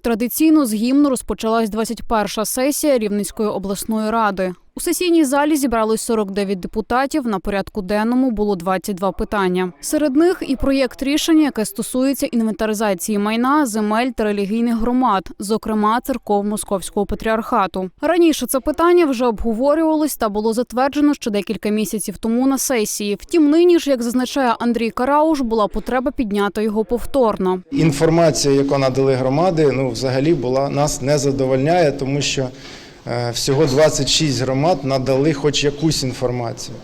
традиційно з гімну розпочалась 21-ша сесія Рівненської обласної ради. У сесійній залі зібрались 49 депутатів. На порядку денному було 22 питання. Серед них і проєкт рішення, яке стосується інвентаризації майна, земель та релігійних громад, зокрема церков Московського патріархату. Раніше це питання вже обговорювалось та було затверджено ще декілька місяців тому на сесії. Втім, нині ж, як зазначає Андрій Карауш, була потреба підняти його повторно. Інформація, яку надали громади, ну взагалі була нас не задовольняє, тому що всього 26 громад надали хоч якусь інформацію.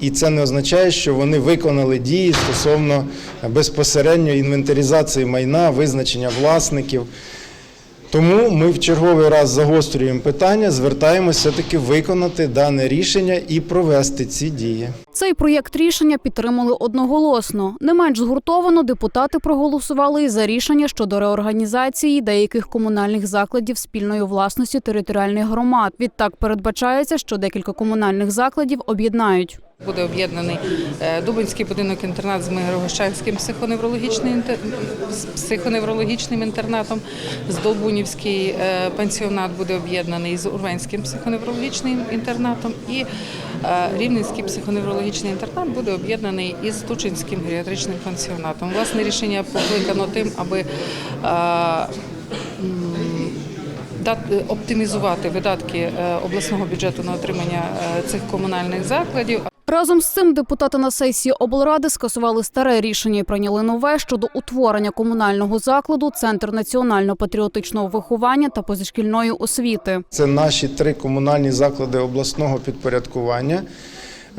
І це не означає, що вони виконали дії стосовно безпосередньо інвентаризації майна, визначення власників. Тому ми в черговий раз загострюємо питання, звертаємося все-таки виконати дане рішення і провести ці дії. Цей проєкт рішення підтримали одноголосно. Не менш згуртовано депутати проголосували і за рішення щодо реорганізації деяких комунальних закладів спільної власності територіальних громад. Відтак передбачається, що декілька комунальних закладів об'єднають. Буде об'єднаний е, Дубинський будинок інтернат з Мирогощанським психоневрологічним з психоневрологічним інтернатом, Здолбунівський е, пансіонат буде об'єднаний з Урвенським психоневрологічним інтернатом і е, Рівненський психоневрологічний інтернат буде об'єднаний із Тучинським геріатричним пансіонатом. Власне рішення покликано тим, аби оптимізувати видатки е, обласного бюджету на отримання е, цих комунальних закладів. Разом з цим депутати на сесії облради скасували старе рішення і прийняли нове щодо утворення комунального закладу Центр національно-патріотичного виховання та позашкільної освіти. Це наші три комунальні заклади обласного підпорядкування.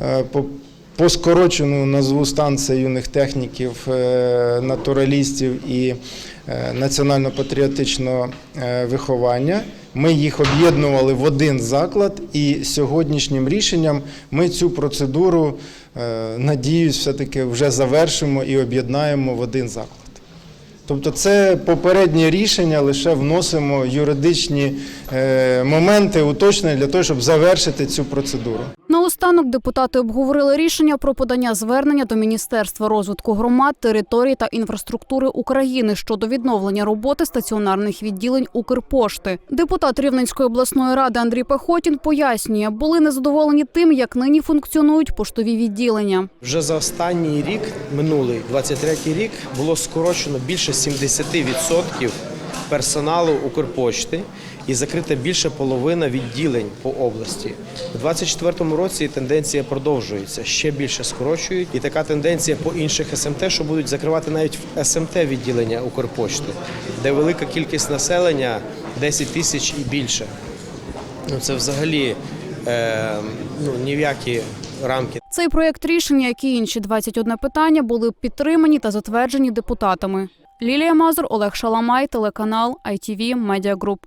Е, По, скорочену назву станція юних техніків, е, натуралістів і е, національно-патріотичного виховання. Ми їх об'єднували в один заклад, і сьогоднішнім рішенням ми цю процедуру, надіюсь, все-таки вже завершимо і об'єднаємо в один заклад. Тобто це попереднє рішення, лише вносимо юридичні моменти, уточнення для того, щоб завершити цю процедуру. Наостанок депутати обговорили рішення про подання звернення до Міністерства розвитку громад, територій та інфраструктури України щодо відновлення роботи стаціонарних відділень Укрпошти. Депутат Рівненської обласної ради Андрій Пехотін пояснює, були незадоволені тим, як нині функціонують поштові відділення. Вже за останній рік, минулий 23-й рік, було скорочено більше 70% персоналу Укрпошти і закрита більше половина відділень по області. У 24-му році тенденція продовжується, ще більше скорочують. І така тенденція по інших СМТ, що будуть закривати навіть в СМТ відділення Укрпошти, де велика кількість населення 10 тисяч і більше. Ну це взагалі е, ну, ні в які рамки Цей проєкт рішення, як і інші 21 питання, були підтримані та затверджені депутатами. Лілія Мазур, Олег Шаламай, телеканал ITV Media Group.